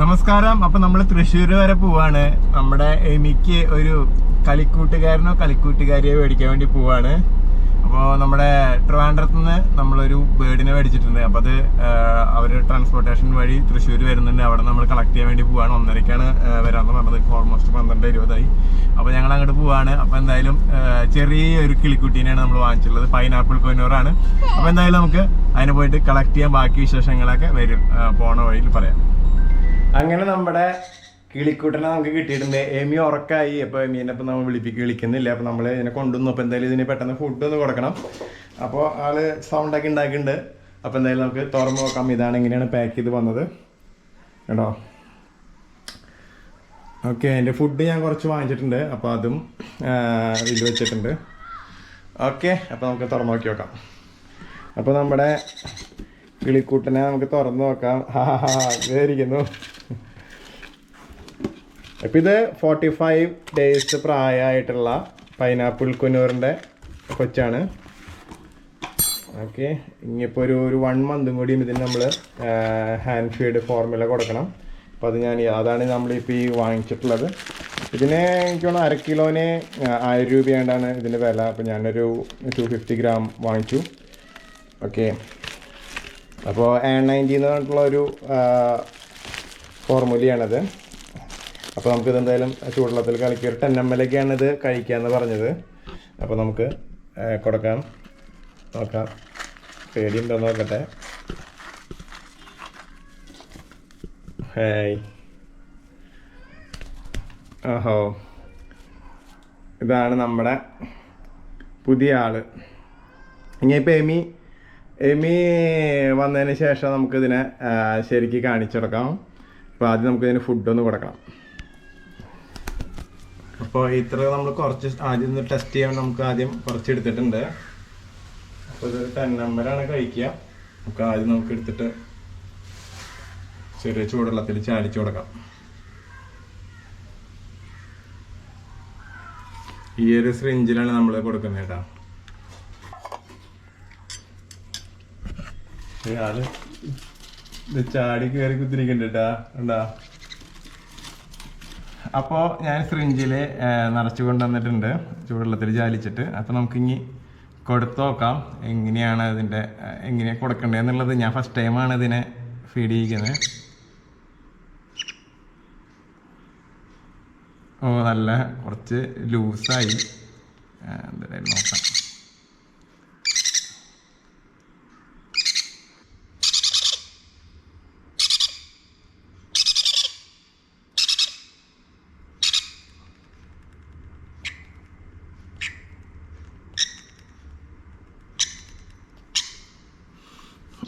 നമസ്കാരം. അപ്പൊ നമ്മൾ തൃശ്ശൂർ വരെ പോവാണ്. നമ്മുടെ എമിക്ക് ഒരു കളിക്കൂട്ടുകാരനോ കളിക്കൂട്ടുകാരിയോ മേടിക്കാൻ വേണ്ടി പോവാണ്. അപ്പോൾ നമ്മുടെ ട്രിവാൻഡ്രത്ത് നിന്ന് നമ്മളൊരു ബേർഡിനെ മേടിച്ചിട്ടുണ്ട്. അപ്പോൾ അത് അവർ ട്രാൻസ്പോർട്ടേഷൻ വഴി തൃശ്ശൂർ വരുന്നുണ്ട്. അവിടെ നമ്മൾ കളക്ട് ചെയ്യാൻ വേണ്ടി പോവാണ്. ഒന്നരക്കാണ് വരാമെന്ന് പറഞ്ഞത്. ഓൾമോസ്റ്റ് പന്ത്രണ്ട് ഇരുപതായി. അപ്പോൾ ഞങ്ങൾ അങ്ങോട്ട് പോവാണ്. അപ്പോൾ എന്തായാലും ചെറിയൊരു കിളിക്കുട്ടീനെയാണ് നമ്മൾ വാങ്ങിച്ചിട്ടുള്ളത്. പൈനാപ്പിൾ കൊന്നൂറാണ് അപ്പോൾ എന്തായാലും നമുക്ക് അതിനെ പോയിട്ട് കളക്ട് ചെയ്യാൻ ബാക്കി വിശേഷങ്ങളൊക്കെ വരും. പോണ വഴിയിൽ പറയാം. അങ്ങനെ നമ്മുടെ കിളിക്കൂട്ടനെ നമുക്ക് കിട്ടിയിട്ടുണ്ട്. എമി ഉറക്കായി. അപ്പൊ എമീനെ അപ്പൊ നമ്മൾ വിളിപ്പിക്ക് വിളിക്കുന്നില്ല. അപ്പൊ നമ്മൾ ഇതിനെ കൊണ്ടുവന്നു. അപ്പൊ എന്തായാലും ഇതിന് പെട്ടെന്ന് ഫുഡ് ഒന്ന് കൊടുക്കണം. അപ്പോൾ ആൾ സൗണ്ട് ഒക്കെ ഉണ്ടാക്കിയിട്ടുണ്ട്. അപ്പൊ എന്തായാലും നമുക്ക് തുറന്ന് നോക്കാം. ഇതാണ് എങ്ങനെയാണ് പാക്ക് ചെയ്ത് വന്നത്. കേട്ടോ ഓക്കെ എന്റെ ഫുഡ് ഞാൻ കുറച്ച് വാങ്ങിച്ചിട്ടുണ്ട്. അപ്പോൾ അതും ഇത് വെച്ചിട്ടുണ്ട്. ഓക്കെ അപ്പോൾ നമുക്ക് തുറന്നു നോക്കി നോക്കാം. അപ്പോൾ നമ്മുടെ കിളിക്കൂട്ടനെ നമുക്ക് തുറന്നു നോക്കാം. ഹാ ഹാ ഇതായിരിക്കുന്നു. അപ്പം ഇത് ഫോർട്ടി ഫൈവ് ഡേയ്സ് പ്രായമായിട്ടുള്ള പൈനാപ്പിൾ കുനൂറിന്റെ കൊച്ചാണ്. ഓക്കെ ഇനിയിപ്പോൾ ഒരു ഒരു വൺ മന്തും കൂടിയും ഇതിന് നമ്മൾ ഹാൻഡ് ഫീഡ് ഫോർമുല കൊടുക്കണം. അപ്പോൾ അത് ഞാൻ അതാണ് നമ്മളിപ്പോൾ ഈ വാങ്ങിച്ചിട്ടുള്ളത്. ഇതിന് എനിക്ക് തോന്നുന്നു അര കിലോന് ആയിരം രൂപയാണ്ടാണ് ഇതിന്റെ വില. അപ്പോൾ ഞാനൊരു ടു ഫിഫ്റ്റി ഗ്രാം വാങ്ങിച്ചു. ഓക്കെ അപ്പോൾ എ നയന്റി എന്ന് പറഞ്ഞിട്ടുള്ള ഒരു ഫോർമുലയാണത് അപ്പോൾ നമുക്കിത് എന്തായാലും ചൂടുവെള്ളത്തിൽ കലക്കി ഒരു ടെൻ എം എൽ ഒക്കെയാണ് ഇത് എന്ന് പറഞ്ഞത്. അപ്പോൾ നമുക്ക് കൊടുക്കാം. നോക്കാം. പേടിയുണ്ടോ നോക്കട്ടെ. ഹായ്. ഓഹോ ഇതാണ് നമ്മുടെ പുതിയ ആൾ. ഇനിയിപ്പോൾ എമി എമി വന്നതിന് ശേഷം നമുക്കിതിനെ ശരിക്ക് കാണിച്ചു കൊടുക്കാം. അപ്പോൾ ആദ്യം നമുക്കിതിന് ഫുഡൊന്ന് കൊടുക്കണം. അപ്പോൾ ഇത്ര നമ്മൾ കുറച്ച് ആദ്യം ഒന്ന് ടെസ്റ്റ് ചെയ്യാൻ നമുക്ക് ആദ്യം കുറച്ച് എടുത്തിട്ടുണ്ട്. അപ്പോൾ ഇതൊരു ടെൻ നമ്പറാണ് കഴിക്കുക. നമുക്ക് ആദ്യം നമുക്ക് എടുത്തിട്ട് ചെറിയ ചൂടുവെള്ളത്തിൽ ചാലിച്ചു കൊടുക്കാം. ഈ ഒരു സിറിഞ്ചിലാണ് നമ്മൾ കൊടുക്കുന്നത് കേട്ടോ. ചാടി കയറി കുത്തിരിക്കണ്ട കേട്ടാ. ഉണ്ടാ അപ്പോൾ ഞാൻ ഫ്രിഞ്ചിൽ നിറച്ചു കൊണ്ടുവന്നിട്ടുണ്ട്. ചൂടുവെള്ളത്തിൽ ചാലിച്ചിട്ട് അപ്പോൾ നമുക്കിനി കൊടുത്തു നോക്കാം. എങ്ങനെയാണ് അതിന്റെ എങ്ങനെയാണ് കൊടുക്കേണ്ടതെന്നുള്ളത്. ഞാൻ ഫസ്റ്റ് ടൈമാണ് ഇതിനെ ഫീഡ് ചെയ്യിക്കുന്നത്. ഓ നല്ല കുറച്ച് ലൂസായി. എന്തായാലും നോക്കാം.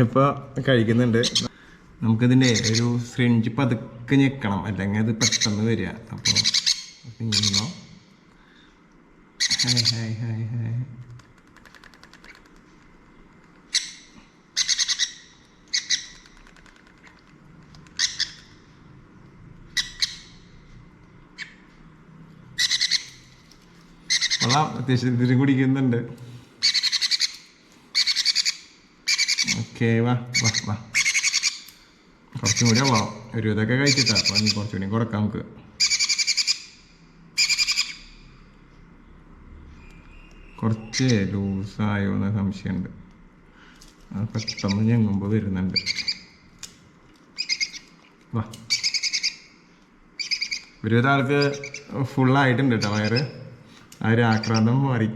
ഇപ്പോൾ കഴിക്കുന്നുണ്ട്. നമുക്കിതിന്റെ ഒരു ഫ്രിഞ്ച് പതുക്കെ ഞെക്കണം. അല്ലെങ്കിൽ അത് പെട്ടെന്ന് വരിക. അപ്പോൾ ഇങ്ങനെയോ ഹായ് ഹായ് ഹായ് ഹായ് കൊള്ളാം. അത്യാവശ്യം ഇതിന് കുടിക്കുന്നുണ്ട്. ഓക്കെ വാ വാ വാ. കുറച്ചും കൂടി ആവാം ഒരു ഇതൊക്കെ കഴിച്ചിട്ടാ അപ്പം ഇനി കുറച്ചും കൂടി കുറക്കാം നമുക്ക്. കുറച്ച് ലൂസായോ എന്ന സംശയമുണ്ട്. അത് പെട്ടെന്ന് ഞെങ്ങുമ്പോൾ വരുന്നുണ്ട്. വാ. ഒരുവിധ ആൾക്ക് ഫുള്ളായിട്ടുണ്ട് കേട്ടോ വയറ്. ആ ഒരു ആക്രാന്തം മാറി.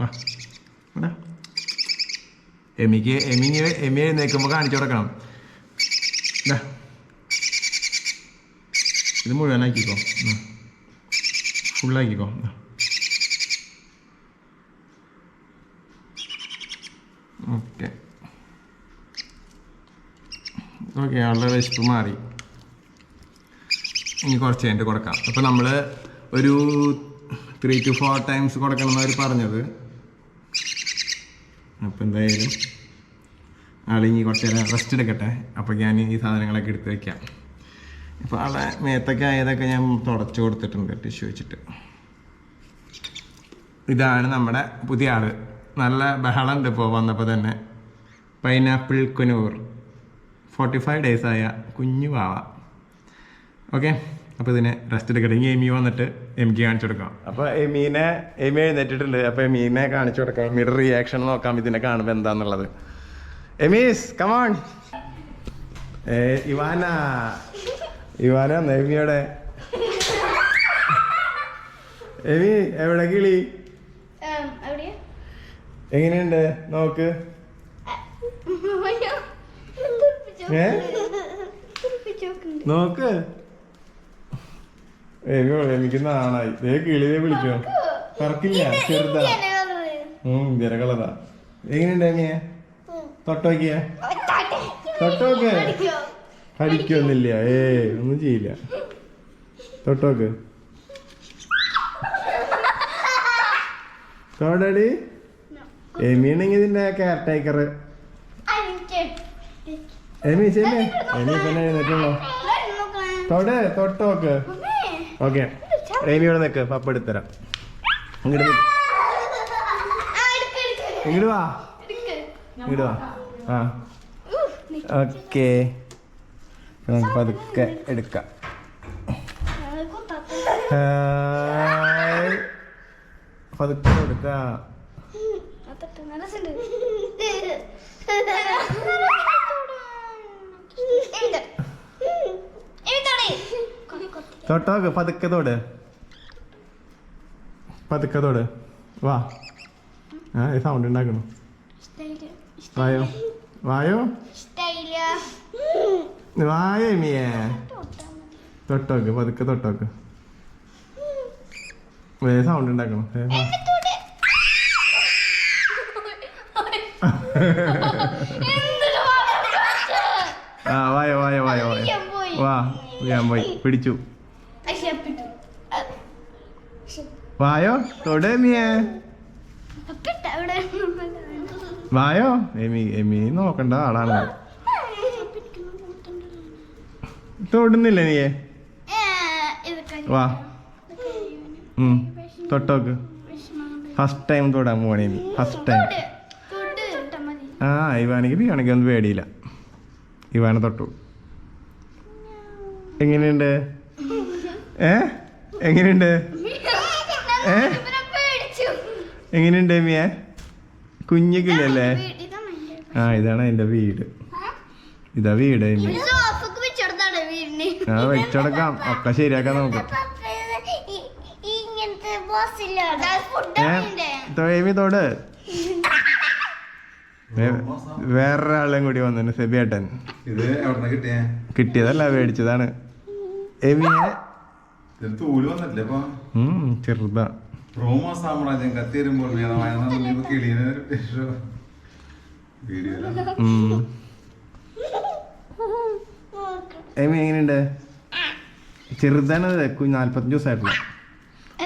വാ. എമിക്ക് എമി എമി എഴുന്നേൽക്കുമ്പോൾ കാണിച്ചു കൊടുക്കണം. ഇത് മുഴുവനാക്കിക്കോ. ഫുള്ളാക്കിക്കോ. ഓക്കെ. ഓക്കെ ആളുടെ വിശപ്പ് മാറി. ഇനി കുറച്ച് കഴിഞ്ഞിട്ട് കൊടുക്കാം. അപ്പോൾ നമ്മൾ ഒരു ത്രീ ടു ഫോർ ടൈംസ് കൊടുക്കണം എന്നവർ പറഞ്ഞത്. അപ്പം എന്തായാലും ആളിങ്ങി കുറച്ച് നേരം റെസ്റ്റ് എടുക്കട്ടെ. അപ്പോൾ ഞാൻ ഈ സാധനങ്ങളൊക്കെ എടുത്ത് വയ്ക്കാം അപ്പോൾ ആളെ മേത്തൊക്കെ ആയതൊക്കെ ഞാൻ തുടച്ച് കൊടുത്തിട്ടുണ്ട് ടിഷ്യൂ വെച്ചിട്ട്. ഇതാണ് നമ്മുടെ പുതിയ ആൾ. നല്ല ബഹളമുണ്ട് ഇപ്പോൾ വന്നപ്പോൾ തന്നെ. Pineapple conure. ഫോർട്ടി ഫൈവ് ഡേയ്സായ കുഞ്ഞു വാവ. ഓക്കെ അപ്പോൾ ഇതിനെ റെസ്റ്റ് എടുക്കട്ടെ ഇനി എമി വന്നിട്ട് എമിക്ക് കാണിച്ചു കൊടുക്കാം. അപ്പോൾ എമീനെ എമി എഴുന്നേറ്റിട്ടുണ്ട്. അപ്പോൾ എമീനെ കാണിച്ചു കൊടുക്കാം. എമിയുടെ റിയാക്ഷൻ നോക്കാം ഇതിനെ കാണുമ്പോൾ എന്താന്നുള്ളത്. എമീസ് കമോൺ ഏ ഇവാന. ഇവാന എമിയുടെ എമി എവിടെ കിളി? എങ്ങനെയുണ്ട്? നോക്ക്. നോക്ക്. എമി എനിക്ക് നാണായി. ദേ കിളിയെ വിളിക്കോ. കറക്കില്ല ചെറുതാ. ഉം ജര കളറാ. എങ്ങനെയുണ്ട് എമിയെ തൊട്ടോക്കിയ? തൊട്ടോക്ക്. കടിക്കൊന്നില്ല ഏ ഒന്നും ചെയ്യില്ല. തൊട്ടോക്ക്. തൊടടി. എമിയാണെങ്കിൽ ഇതിന്റെ കെയർ ടേക്കർ എമി ശരി എമി എഴുന്നേറ്റുള്ളോ തൊട് തൊട്ടോക്ക്. ഓക്കെ. റേമി ഇവിടെ നിൽക്ക് പപ്പ എടുത്തരാം. ഇങ്ങോട്ട്. ഇങ്ങോട്ട് വാ. ഇങ്ങോട്ട് വാ. ആ. ഓക്കെ. നമുക്ക് പതുക്കെ എടുക്കാം. പതുക്കെ എടുക്കാം. തൊട്ടോക്ക് പതുക്കെ തോട്. പതുക്കെ തോട്. വാ. ആ സൗണ്ട് ഉണ്ടാക്കണം? വായോ. വായോ? വായോ എമിയേ. തൊട്ടോക്ക് പതുക്കെ തൊട്ടോക്ക്. വേ. സൗണ്ട് ഉണ്ടാക്കണം. ആ വായോ വായോ വായോ വായോ. വാ ഞാൻ പോയി. പിടിച്ചു. വായോ? തൊട് എമിയേ വായോ? എമി എമി നോക്കണ്ട ആളാണ്. തൊടുന്നില്ല നീയെ? വാ. തൊട്ടോക്ക്. ഫസ്റ്റ് ടൈം തൊടാൻ പോണേ നീ ഫസ്റ്റ് ടൈം ആ ഇവാണെങ്കിൽ ഇവാണെങ്കിൽ ഒന്നും പേടിയില്ല. ഇവാനെ തൊട്ടു. എങ്ങനെയുണ്ട്? ഏ? എങ്ങനെയുണ്ട്? ഏ? എങ്ങനെയുണ്ട് മിയ? കുഞ്ഞു കിളിയല്ലേ? ആ ഇതാണ് എന്റെ വീട്. ഇതാ വീട് ആ വെച്ചടക്കാം. ഒക്കെ ശരിയാക്കാം നമുക്ക് ഇങ്ങനത്തെ ബോസ് ഇല്ല ഏ തൊ- എമി തൊട്. വേ- വേറൊരാളെയും കൂടി വന്നു സെബിയേട്ടൻ. ഇത് കിട്ടിയതല്ല മേടിച്ചതാണ്. എമിയെ ചെറുതാ. റോമ സാമ്രാജ്യം. എമി എങ്ങനെയുണ്ട്? ചെറുതാണ് നാല്പത്തഞ്ച് ദിവസമായിട്ടുള്ള.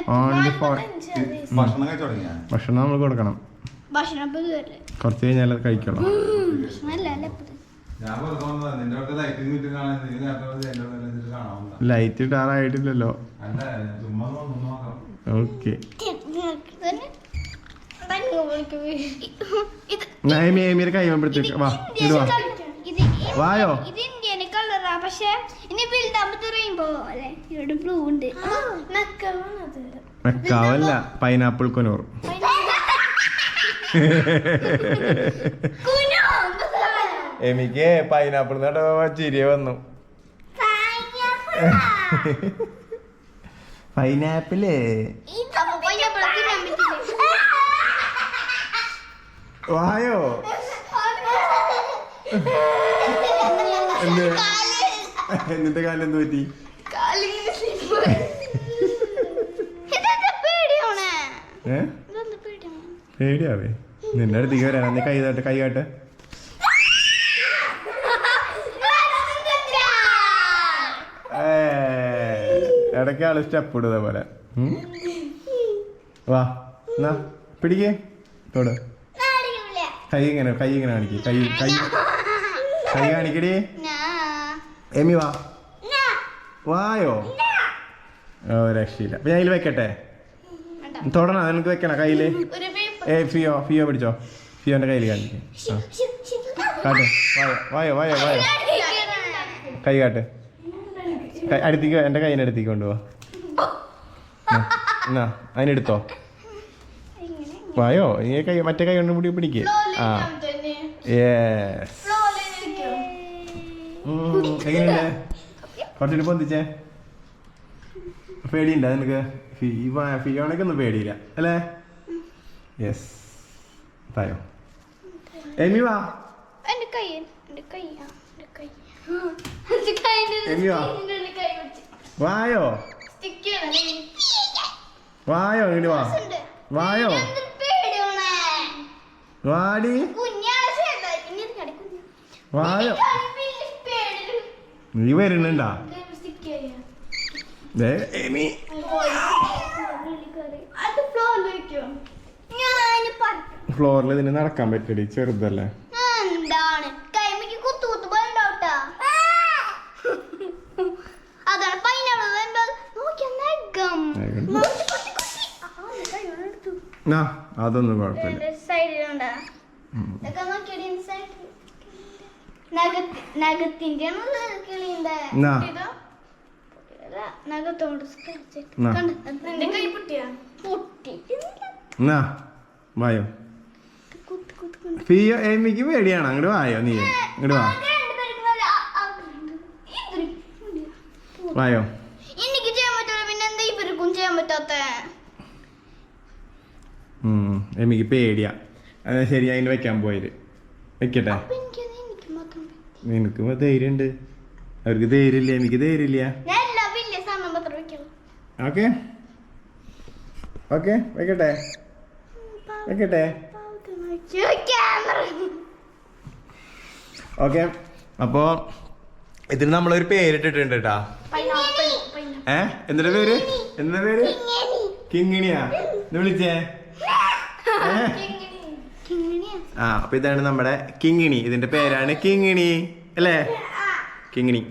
ഓൺലി ഫോർ ഭക്ഷണം നമ്മൾ കൊടുക്കണം. ഭക്ഷണം കുറച്ച് കഴിഞ്ഞാൽ കഴിക്കണം ലൈറ്റ്. ഇടാറായിട്ടില്ലല്ലോ ഓക്കെ കൈ വാ ഇത് വാ. വായോ? പക്ഷെ ഇനി ബ്ലൂ ഉണ്ട്. മെക്കാവല്ല പൈനാപ്പിൾ കൊനൂർ എനിക്ക് പൈനാപ്പിൾ നട്ട ചിരിയ വന്നു. പൈനാപ്പിൾ വായോ. എന്ത്? എന്നിട്ട് കാലം എന്ത് പറ്റി പേടിയാവേ. നിന്റെ അടുത്തേക്ക് വരാൻ നീ കൈ തട്ട് കൈ കാട്ട്. ഇടയ്ക്ക് ആൾ സ്റ്റെപ്പ് ഇടുന്ന പോലെ വാ എന്നാ പിടിക്കേ. തൊട്. കൈ ഇങ്ങനെ കൈ ഇങ്ങനെ കാണിക്ക് കൈ കൈ. കൈ കാണിക്കടി. എമി വാ. വായോ? ഓ രക്ഷയില്ല. അപ്പൊ ഞാൻ ഇതിൽ വെക്കട്ടെ? തൊടണ നിനക്ക് വെക്കണ പേപ്പർ ഏ ഫിയോ ഫിയോ പിടിച്ചോ. ഫിയോന്റെ കയ്യിൽ കാണിക്ക്. വായോ വായോ വായോ വായോ. കൈ കാട്ട്. അടുത്തേക്ക് എന്റെ കൈയിന്റെ അടുത്തേക്ക് കൊണ്ടുപോവാ എന്നാ, അതിനെടുത്തോ. വായോ ഈ കൈ മറ്റേ കൈ കൊണ്ട് കൂടി പിടിക്ക്. ആ. യെസ് എങ്ങനെയുണ്ട്? കുറച്ചുകൂടി പൊന്തിച്ചേ. പേടിയില്ല നിനക്ക്? ഫീ ഫിയോണൊക്കെ ഒന്നും പേടിയില്ല അല്ലേ? യെസ് തായോ. എമി വാ. എന്റെ കൈ എന്റെ കൈ എങ്ങനെയോ? വായോ? വായോ ഇങ്ങനെ വാ. വായോ? വാടി. വായോ. നീ വരുന്നുണ്ടാ? എമി. ഫ്ലോറിൽ ഇതിന് നടക്കാൻ പറ്റടി ചെറുതല്ലേ? അതൊന്നും കുഴപ്പമില്ല. വായോ. ഫിയ പേടിയാണ്? അങ്ങോട്ട് വായോ നീ. ഇങ്ങോട്ട് വാ. വായോ. എനിക്ക് ചെയ്യാൻ പറ്റില്ല പിന്നെ എന്താ ഇവർക്കും ചെയ്യാൻ പറ്റാത്ത? എനിക്ക് പേടിയാ. അത് ശരി അതിന് വെക്കാൻ പോയത്. വെക്കട്ടെ. നിനക്കും ധൈര്യം ഉണ്ട് അവർക്ക് ധൈര്യമില്ല എനിക്ക് ധൈര്യമില്ല. ഓക്കെ. ഓക്കെ വെക്കട്ടെ. വെക്കട്ടെ. ഓക്കെ അപ്പോ ഇതിന് നമ്മളൊരു പേരിട്ടിട്ടുണ്ട് കേട്ടാ. ഏ? എന്തിന്റെ പേര്? എന്താ പേര്? കിങ്ങിണിയാ? വിളിച്ചേ. ആ അപ്പൊ ഇതാണ് നമ്മുടെ കിങ്ങിണി. ഇതിന്റെ പേരാണ് കിങ്ങിണി. അല്ലേ? കിങ്ങിണി.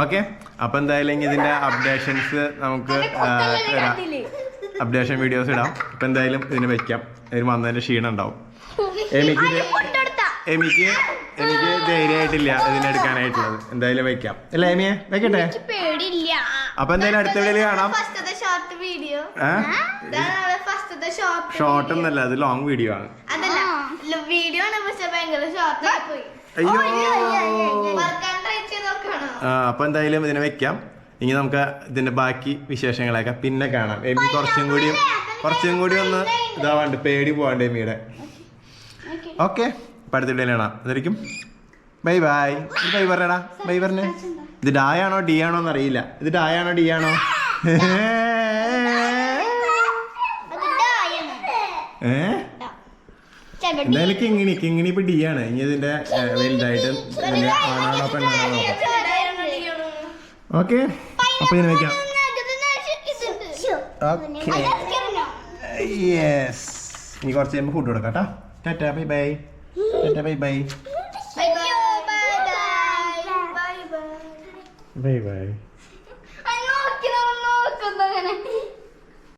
ഓക്കെ. അപ്പൊ എന്തായാലും ഇതിന്റെ അപ്ഡേഷൻസ് നമുക്ക് അപ്ഡേഷൻ വീഡിയോസ് ഇടാം. ഇപ്പൊ എന്തായാലും ഇതിന് വെക്കാം. ഇതിന് വന്നതിന്റെ ക്ഷീണം ഉണ്ടാവും. എനിക്ക് എനിക്ക് എനിക്ക് ധൈര്യമായിട്ടില്ല ഇതിനെടുക്കാനായിട്ടുള്ളത് എന്തായാലും വെക്കാം. അല്ല എമിയെ വെക്കട്ടെ? പേടിയില്ല. അപ്പൊ എന്തായാലും അടുത്ത വീഡിയോയിൽ കാണാം. ഷോർട്ട് വീഡിയോ ഒന്നല്ല അത് ലോങ് വീഡിയോ ആണ്. അതല്ല വീഡിയോ ആണ് പക്ഷെ ഭയങ്കര പോയി. അയ്യോ. ആ, അപ്പൊ എന്തായാലും ഇതിനെ വെക്കാം. ഇനി നമുക്ക് ഇതിന്റെ ബാക്കി വിശേഷങ്ങളൊക്കെ പിന്നെ കാണാം. എമി കുറച്ചും കൂടി കുറച്ചും കൂടി ഒന്ന് ഇതാവാണ്ട് പേടി പോവാണ്ട് എമിയുടെ ഓക്കെ കാണാം അതായിരിക്കും ബൈ ബൈ ബൈ പറയടാ ബൈ പറഞ്ഞേ. ഇത് ഡായാണോ ഡി ആണോ എന്ന് അറിയില്ല ഇത് ഡായാണോ ഡി ആണോ. ഏ? എന്തായാലും കിങ്ങിണി കിങ്ങിണി ഇപ്പൊ ഡി ആണ്. ഇനി ഇതിന്റെ വലുതായിട്ട് ആണാണോ പെണ്ണാണോ ഓക്കെ അപ്പൊ ഇതിനെ വെക്കാം ഓക്കെ യെസ് ഇനി കുറച്ച് കഴിയുമ്പോൾ ഫുഡ് കൊടുക്കാം കേട്ടോ. Tata, bye bye. Tata, bye bye. Bye bye. Bye bye. Bye bye.